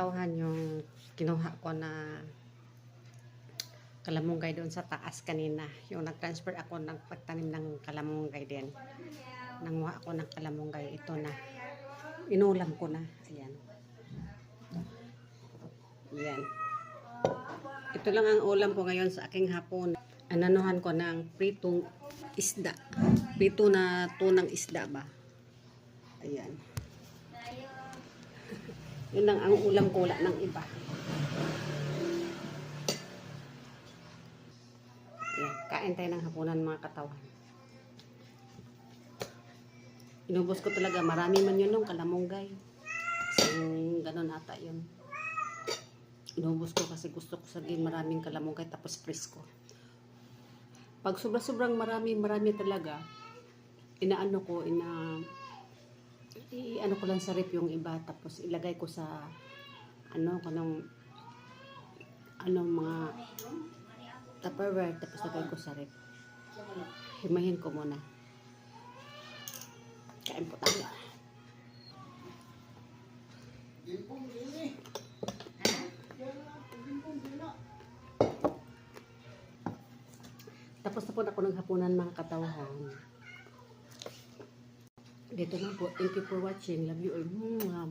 katawhan yung kinuha ko na kalamunggay doon sa taas kanina. Yung nag-transfer ako ng pagtanim ng kalamunggay din. Nanguha ako ng kalamunggay. Ito na. Inulam ko na. Ayan. Ayan. Ito lang ang ulam ko ngayon sa aking hapon. Ananuhan ko ng pritong isda. Prito na tunang isda ba? Ayan. Yun lang ang ulam wala ng iba. Ayan, kain tayo ng hapunan mga katawan. Inubos ko talaga, marami man yun nung kalamunggay. Isang ganun ata yun. Inubos ko kasi gusto ko sabihin maraming kalamunggay tapos presko. Pag sobra-sobrang marami, marami talaga, inaano ko, ina ko lang sa rep yung iba tapos ilagay ko sa ano kanong anong mga tupperware tapos lagay ko sa rep. Himahin ko muna. Kain po tayo. Tapos na po ako ng hapunan mga katawhan dito na po. Thank you for watching. Love you all.